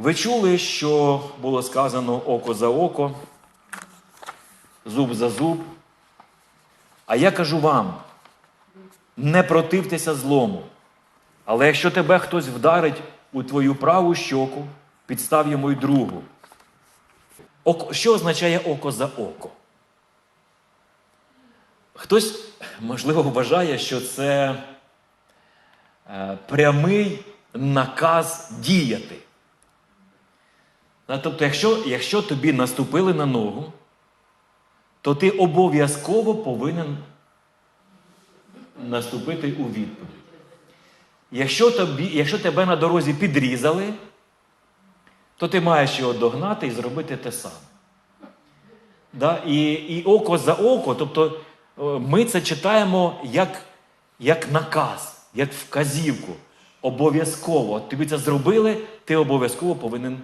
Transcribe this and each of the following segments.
Ви чули, що було сказано око за око, зуб за зуб. А я кажу вам: не противтеся злому. Але якщо тебе хтось вдарить у твою праву щоку, підстав йому й другу. Око, що означає око за око? Хтось, можливо, вважає, що це е, прямий наказ діяти. Тобто, якщо, якщо тобі наступили на ногу, то ти обов'язково повинен наступити у відповідь. Якщо, тобі, якщо тебе на дорозі підрізали, то ти маєш його догнати і зробити те саме. Да? І, і око за око, тобто е, ми це читаємо як, як наказ, як вказівку. Обов'язково. Тобі це зробили, ти обов'язково повинен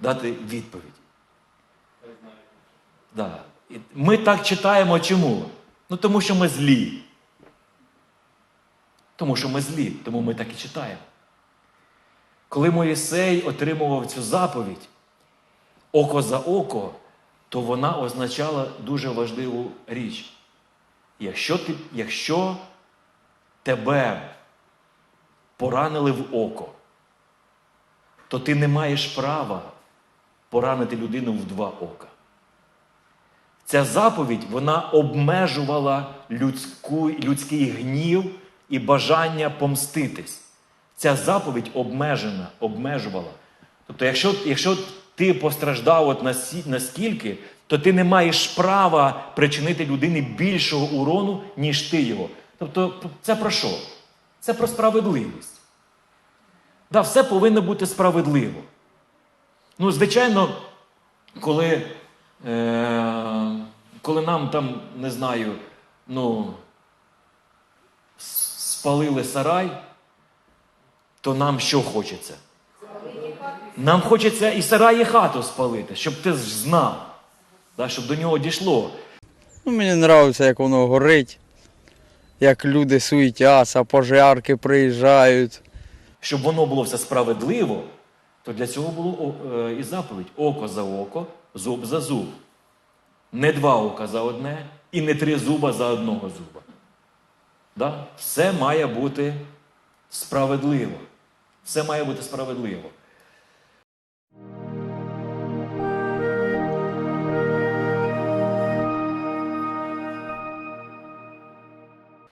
дати відповідь. Да. Ми так читаємо чому? Ну тому що ми злі. Тому що ми злі, тому ми так і читаємо. Коли Моїсей отримував цю заповідь око за око, то вона означала дуже важливу річ. Якщо, ти, якщо тебе поранили в око, то ти не маєш права поранити людину в два ока. Ця заповідь вона обмежувала людську, людський гнів і бажання помститись. Ця заповідь обмежена, обмежувала. Тобто, якщо, якщо ти постраждав от настільки, то ти не маєш права причинити людині більшого урону, ніж ти його. Тобто, це про що? Це про справедливість. Да, все повинно бути справедливо. Ну, звичайно, коли, е, коли нам там, не знаю, ну, спалили сарай, то нам що хочеться? Нам хочеться і сарай, і хату спалити, щоб ти ж знав, да, щоб до нього дійшло. Ну, мені подобається, як воно горить, як люди суетяться, пожарки приїжджають. Щоб воно було все справедливо, то для цього було е, і заповідь: око за око, зуб за зуб. Не два ока за одне і не три зуба за одного зуба. Да? Все має бути справедливо. Все має бути справедливо.